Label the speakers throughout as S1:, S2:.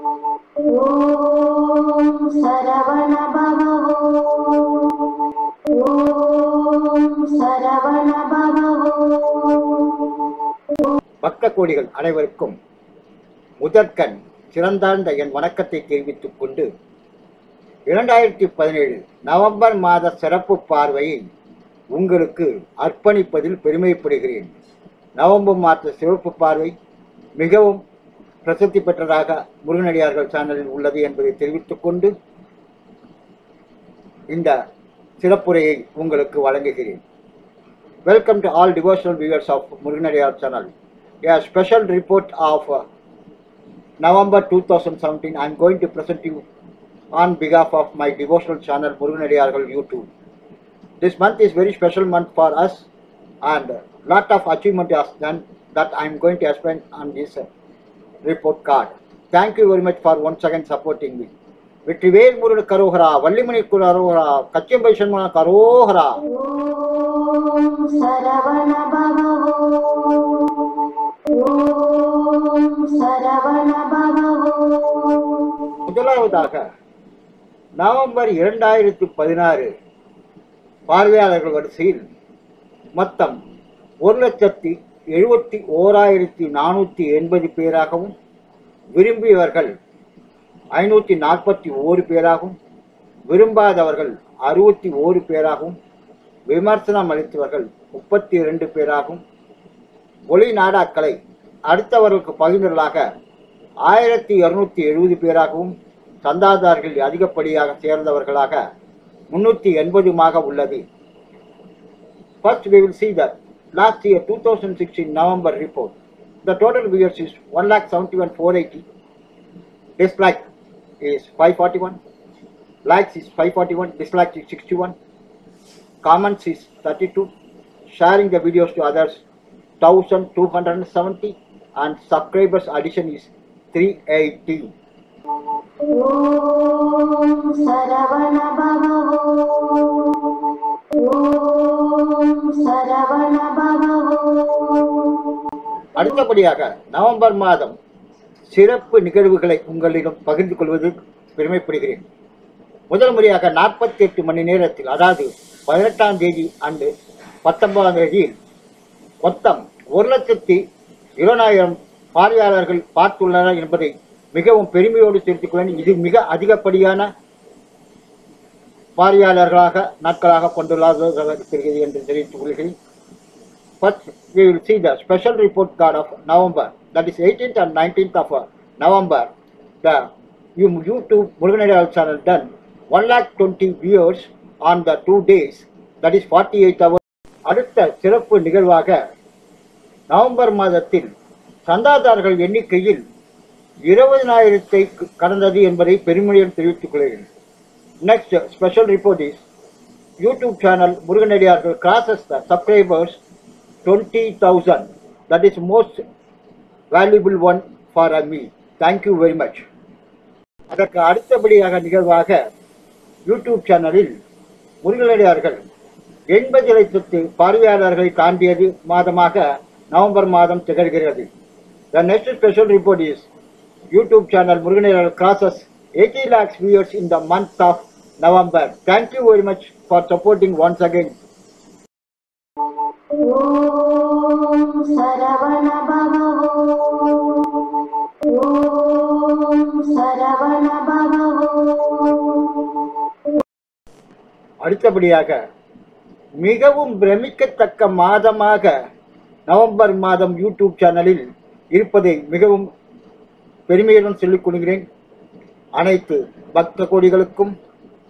S1: ॐ सरवणभवो ॐ सरवणभवो
S2: பக்த கோடிகள் அனைவருக்கும் முதற்கண் சிறந்தாழ்ந்த என் வணக்கத்தை தெரிவித்துக் கொண்டு இரண்டாயிரத்தி பதினேழு நவம்பர் மாத சிறப்பு பார்வையை உங்களுக்கு அர்ப்பணிப்பதில் பெருமைப்படுகிறேன் நவம்பர் மாத சிறப்பு பார்வை மிகவும் பிரசித்தி பெற்றதாக முருகனடியார்கள் சேனலில் உள்ளது என்பதை தெரிவித்துக் கொண்டு இந்த சிறப்புரையை உங்களுக்கு வழங்குகிறேன் Welcome to all devotional viewers of Muruganadiyar channel. A special report of uh, November 2017 I am going to present you on behalf of my devotional channel Muruganadiyargal YouTube. This month is very special month for us and lot of achievement is done that I am going to explain on this uh, report card. Thank you very much for once again supporting வெற்றி வெற்றிவேல் முருடு கரோகரா வள்ளிமணி கரோகரா கச்சம்பை சண்முன கரோகரா. முதலாவதாக November இரண்டாயிரத்தி பதினாறு பார்வையாளர்கள் வரிசையில் மொத்தம் ஒரு லட்சத்தி எழுபத்தி ஓராயிரத்தி நானூற்றி எண்பது பேராகவும் விரும்பியவர்கள் ஐநூற்றி நாற்பத்தி ஓரு பேராகவும் விரும்பாதவர்கள் அறுபத்தி ஓரு பேராகவும் விமர்சனம் அளித்தவர்கள் முப்பத்தி இரண்டு பேராகவும் ஒளி நாடாக்களை அடுத்தவர்களுக்கு பகிர்ந்தலாக ஆயிரத்தி இருநூத்தி எழுபது பேராகவும் சந்தாதாரர்கள் அதிகப்படியாக சேர்ந்தவர்களாக முன்னூற்றி எண்பதுமாக உள்ளது. First we will see that last year 2016 November report, the total viewers is 1,71,480. Dislike is 541. Likes is 541. Dislike is 61. Comments is 32. Sharing the videos to others 1,270 and subscribers addition is 380.
S1: Saravana
S2: அடுத்தபடியாக நவம்பர் மாதம் சிறப்பு நிகழ்வுகளை உங்களிடம் பகிர்ந்து கொள்வது பெருமைப்படுகிறேன். முதல் முறையாக நாற்பத்தி எட்டு மணி நேரத்தில் அதாவது பதினெட்டாம் தேதி அன்று பத்தொன்பதாம் தேதியில் மொத்தம் ஒரு லட்சத்தி இருபதாயிரம் பார்வையாளர்கள் பார்த்துள்ளனர் என்பதை மிகவும் பெருமையோடு தெரிவித்துக் கொள்கிறேன் இது மிக அதிகப்படியான பார்வையாளர்களாக நாட்களாக கொண்டுள்ளதாக இருக்கிறது என்று தெரிவித்துக் கொள்கிறேன். First, we will see the special report card of November. That is 18th and 19th of November. The YouTube Muruganadiyar channel done 120 viewers on the two days. That is 48 hours. அடுத்த சிறப்பு நிகழ்வாக நவம்பர் மாதத்தில் சந்தாதாரர்கள் எண்ணிக்கையில் இருபதினாயிரத்தை கடந்தது என்பதை பெருமையுடன் தெரிவித்துக் கொள்கிறேன் next special report is YouTube channel முருகனடியார்கள் crosses the subscribers twenty thousand that is most valuable one for a me thank you very much அதற்கு அடுத்தபடியாக நிகழ்வாக யூடியூப் சேனலில் முருகனடியார்கள் எண்பது லட்சத்து பார்வையாளர்களை தாண்டியது மாதமாக நவம்பர் மாதம் திகழ்கிறது. The next special report is YouTube channel Muruganadiyar crosses eighty lakhs viewers in the month of November thank you very
S1: much for supporting once
S2: அடுத்தபடியாக மிகவும் பிரமிக்கத்தக்க மாதமாக நவம்பர் மாதம் யூடியூப் சேனலில் இருப்பதை மிகவும் பெருமையுடன் சொல்லிக் கொள்கிறேன். அனைத்து பக்த கோடிகளுக்கும்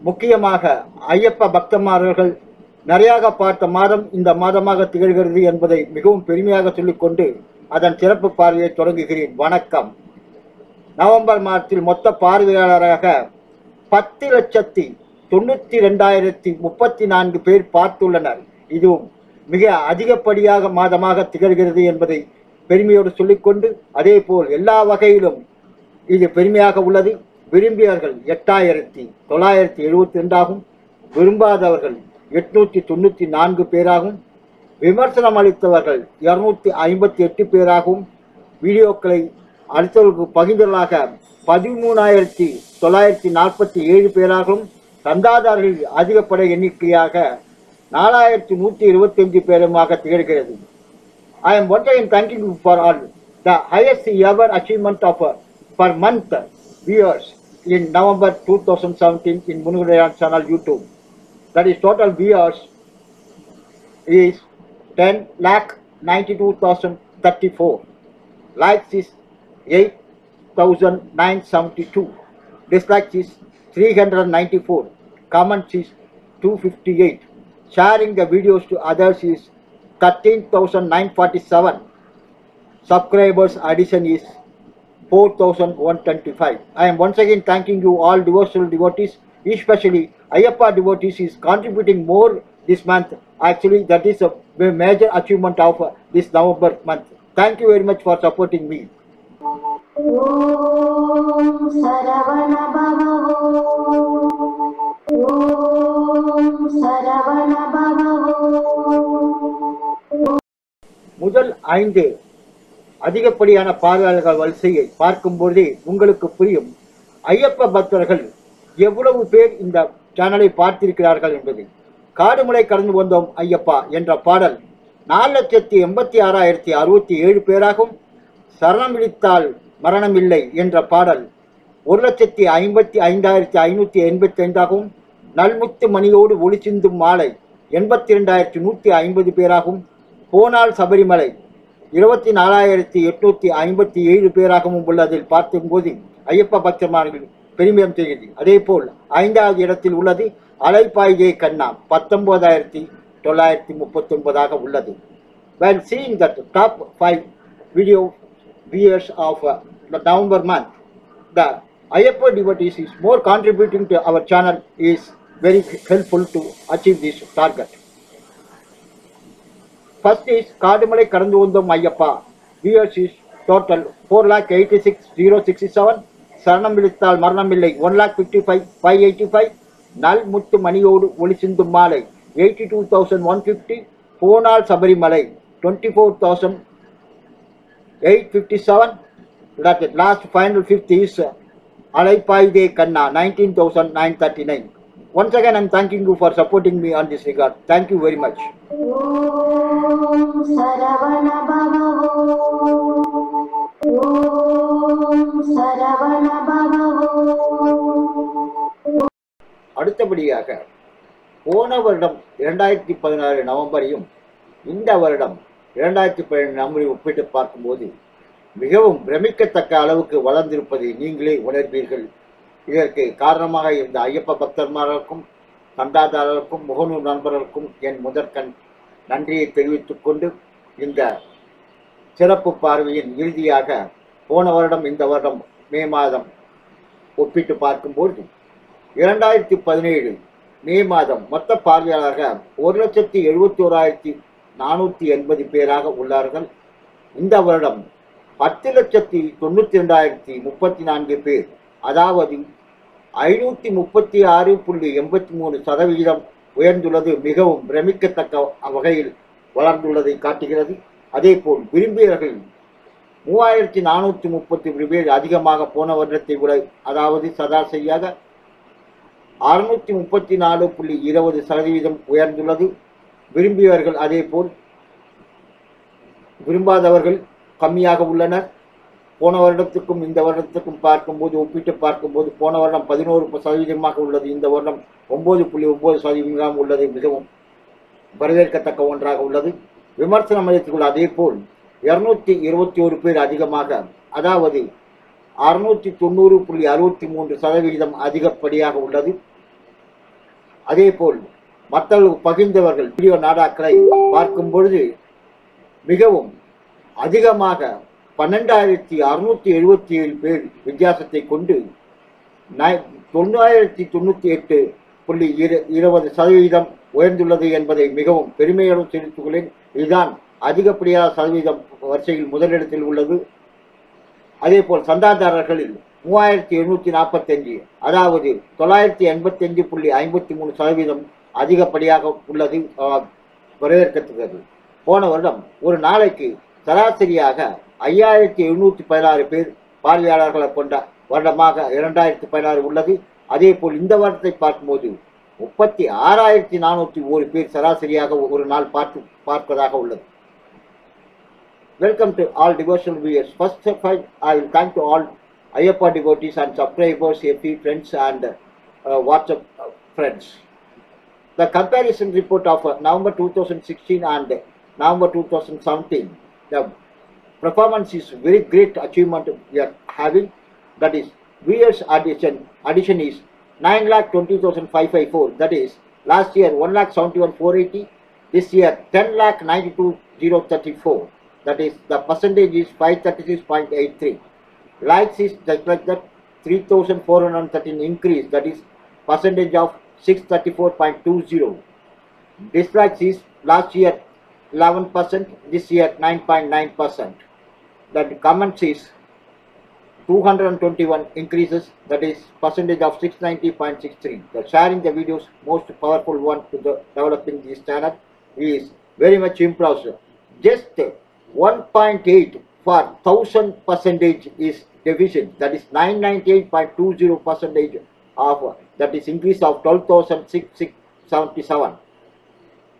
S2: முக்கியமாக ஐயப்ப பக்தமாரர்கள் நிறையாக பார்த்த மாதம் இந்த மாதமாக திகழ்கிறது என்பதை மிகவும் பெருமையாக சொல்லிக்கொண்டு அதன் சிறப்பு பார்வையை தொடங்குகிறேன். வணக்கம். நவம்பர் மாதத்தில் மொத்த பார்வையாளராக பத்து லட்சத்தி தொண்ணூத்தி ரெண்டாயிரத்தி முப்பத்தி நான்கு பேர் பார்த்துள்ளனர். இதுவும் மிக அதிகப்படியாக மாதமாக திகழ்கிறது என்பதை பெருமையோடு சொல்லிக்கொண்டு அதே போல் எல்லா வகையிலும் இது பெருமையாக உள்ளது. விரும்பியவர்கள் எட்டாயிரத்தி தொள்ளாயிரத்தி எழுபத்தி ரெண்டாகும். விரும்பாதவர்கள் எட்நூத்தி தொண்ணூத்தி நான்கு பேராகவும் விமர்சனம் அளித்தவர்கள் இருநூத்தி ஐம்பத்தி எட்டு பேராகவும் வீடியோக்களை அடுத்தவர்களுக்கு பகிர்ந்தவர்களாக பதிமூணாயிரத்தி தொள்ளாயிரத்தி நாற்பத்தி ஏழு பேராகவும் சந்தாதாரர்கள் அதிகப்பட எண்ணிக்கையாக நாலாயிரத்தி நூற்றி இருபத்தஞ்சு பேருமாக திகழ்கிறது. I am once again thanking you for all ever achievement of achievement month uh, per month viewers in November 2017 in Munugudayan channel YouTube That is total viewers is 10 lakh 92,034. Likes is 8,972. Dislikes is 394. Comments is 258. Sharing the videos to others is 13,947. Subscribers addition is 4,125. I am once again thanking you all devotional devotees, especially Ayappa devotees is contributing more this month. Actually, that is a major achievement of uh, this November month. Thank you very much for supporting me.
S1: ॐ
S2: முதல் ஐந்து அதிகப்படியான பார்வையாளர்கள் வரிசையை பார்க்கும்போதே உங்களுக்கு புரியும் ஐயப்ப பக்தர்கள் எவ்வளவு பேர் இந்த சேனலை பார்த்திருக்கிறார்கள் என்பது. காடுமலை கடந்து வந்தோம் ஐயப்பா என்ற பாடல். நாலு லட்சத்தி எண்பத்தி ஆறாயிரத்தி அறுபத்தி ஏழு பேராகவும் சரணமிழித்தால் மரணமில்லை என்ற பாடல். ஒரு லட்சத்தி ஐம்பத்தி ஐந்தாயிரத்தி ஐநூற்றி எண்பத்தி ஐந்தாகவும் நல்முத்து மணியோடு ஒளி சிந்தும் மாலை. எண்பத்தி ரெண்டாயிரத்தி நூற்றி ஐம்பது பேராகவும் போனால் சபரிமலை. இருபத்தி நாலாயிரத்தி எட்நூற்றி ஐம்பத்தி ஏழு பேராகவும் உள்ளதில் பார்க்கும்போது ஐயப்ப பக்தமார்கள் பெருமிதம் தெரிகிறது அதே போல் ஐந்தாவது இடத்தில் உள்ளது அலைப்பாய்கே கண்ணா பத்தொன்பதாயிரத்தி தொள்ளாயிரத்தி முப்பத்தி ஒன்பதாக உள்ளது when seeing that the top five video viewers of uh, the November month, the Ayappa devotees is more contributing to our channel is very helpful to achieve this target. First is Kadimalai Karandundam Ayappa. Viewers is total 4,86,067 சரணம் விழித்தால் மரணம் இல்லை one lakh fifty five five eighty five நல் முத்து மணியோடு ஒளி சிந்தும் மாலை. Eighty two thousand one fifty போனால் Sabarimala. Twenty four thousand eight fifty seven last final fifth is அலைப்பாய்தே Kanna nineteen thousand nine thirty nine once again I'm thank you you for supporting me on this record thank you very much
S1: Saravana
S2: அடுத்தபடியாக போன வருடம் இரண்டாயிரத்தி பதினாறு நவம்பரையும் இந்த வருடம் இரண்டாயிரத்தி பதினேழு நவம்பரை ஒப்பிட்டு பார்க்கும்போது மிகவும் பிரமிக்கத்தக்க அளவுக்கு வளர்ந்திருப்பதை நீங்களே உணர்வீர்கள். இதற்கு காரணமாக இருந்த ஐயப்ப பக்தர்மார்களுக்கும் சந்தாதாரர்களுக்கும் முகநூல் நண்பர்களுக்கும் என் முதற்கண் நன்றியை தெரிவித்துக் கொண்டு இந்த சிறப்பு பார்வையின் இறுதியாக போன வருடம் இந்த வருடம் மே மாதம் ஒப்பிட்டு பார்க்கும்போது இரண்டாயிரத்தி பதினேழு மே மாதம் மொத்த பார்வையாளராக ஒரு லட்சத்தி எழுபத்தி ஓராயிரத்தி நானூற்றி எண்பது பேராக உள்ளார்கள். இந்த வருடம் பத்து லட்சத்தி தொண்ணூற்றி ரெண்டாயிரத்தி முப்பத்தி நான்கு பேர் அதாவது ஐநூற்றி முப்பத்தி ஆறு புள்ளி எண்பத்தி மூணு சதவிகிதம் உயர்ந்துள்ளது மிகவும் பிரமிக்கத்தக்க வகையில் வளர்ந்துள்ளதை காட்டுகிறது. அதேபோல் விரும்பியவர்கள் மூவாயிரத்தி நானூற்றி முப்பத்தி பேர் அதிகமாக போன வருடத்தை விட அதாவது சராசரியாக அறுநூற்றி முப்பத்தி நாலு புள்ளி இருபது சதவீதம் உயர்ந்துள்ளது. விரும்பியவர்கள் அதேபோல் விரும்பாதவர்கள் கம்மியாக உள்ளனர். போன வருடத்துக்கும் இந்த வருடத்துக்கும் பார்க்கும்போது ஒப்பிட்டு பார்க்கும்போது போன வருடம் பதினோரு சதவீதமாக உள்ளது. இந்த வருடம் ஒம்பது புள்ளி ஒம்பது சதவீதம் உள்ளது. மிகவும் வரவேற்கத்தக்க ஒன்றாக உள்ளது. விமர்சன மையத்துக்குள் அதேபோல் இருநூத்தி இருபத்தி ஒரு பேர் அதிகமாக அதாவது அறுநூற்றி தொண்ணூறு புள்ளி அறுபத்தி மூன்று சதவிகிதம் அதிகப்படியாக உள்ளது. அதேபோல் மக்கள் பகிர்ந்தவர்கள் வீடியோ நாடாக்களை பார்க்கும் பொழுது மிகவும் அதிகமாக பன்னெண்டாயிரத்தி அறுநூத்தி எழுபத்தி ஏழு பேர் வித்தியாசத்தை கொண்டு நை- தொண்ணூறாயிரத்தி தொண்ணூற்றி எட்டு புள்ளி இரு இருபது சதவீதம் உயர்ந்துள்ளது என்பதை மிகவும் பெருமையுடன் தெரிவித்துள்ளேன் இதுதான் அதிகப்படியாக சதவீதம் வரிசையில் முதலிடத்தில் உள்ளது. அதேபோல் சந்தாதாரர்களில் மூவாயிரத்தி எழுநூத்தி நாற்பத்தஞ்சு அதாவது தொள்ளாயிரத்தி எண்பத்தஞ்சு புள்ளி ஐம்பத்தி மூணு சதவீதம் அதிகப்படியாக உள்ளது ஆஹ், வரவேற்கத்தக்கது. போன வருடம் ஒரு நாளைக்கு சராசரியாக ஐயாயிரத்தி எழுநூத்தி பதினாறு பேர் பார்வையாளர்களை கொண்ட வருடமாக இரண்டாயிரத்தி பதினாறு உள்ளது. அதே போல் இந்த வருடத்தை பார்க்கும்போது முப்பத்தி ஆறாயிரத்தி நானூற்றி ஒரு பேர் சராசரியாக ஒரு நாள் பார்த்து பார்ப்பதாக உள்ளது. Welcome to all devotional viewers. First of all, I will thank to all Ayappa devotees and subscribers, AP friends and uh, WhatsApp uh, friends. The comparison report of uh, November 2016 and November 2017, the performance is very great achievement we are having. That is, viewers addition, addition is 9,20,554. That is, last year 1,71,480. This year 10,92,034. That is, the percentage is 536.83. Likes is just like that 3,413 increase. That is, percentage of 634.20. Dislikes is last year 11%, this year 9.9%. That comments is 221 increases, that is percentage of 690.63. The sharing the videos, most powerful one to the developing this channel is very much impressive. Just 1.8 for 1000 percentage is deficient, that is 998.20 percentage of, that is increase of 12,677.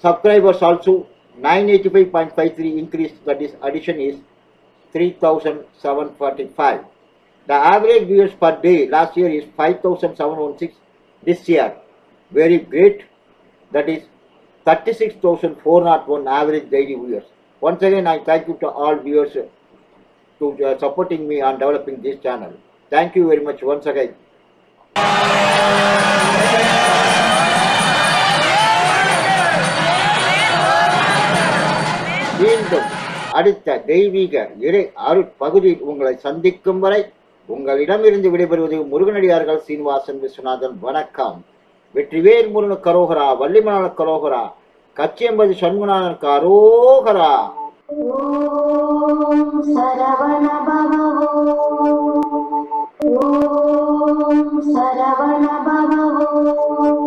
S2: Subscribers also 985.53 increase, that is addition is 3,745. The average viewers per day last year is 5,716. This year, very great. That is 36,401 average daily viewers. Once again, I thank you to all viewers to uh, supporting me on developing this channel. Thank you very much once again. மீண்டும் அடுத்த தெய்வீக இறை அருட்பகுதியில் உங்களை சந்திக்கும் வரை உங்களிடமிருந்து விடைபெறுவது முருகனடியார்கள் சீனிவாசன் விஸ்வநாதன் வணக்கம் வெற்றிவேல் முருகன் கரோகரா வள்ளிமண கரோகரா கச்சியம்பதி சண்முகநாதன் கரோகரா
S1: ॐ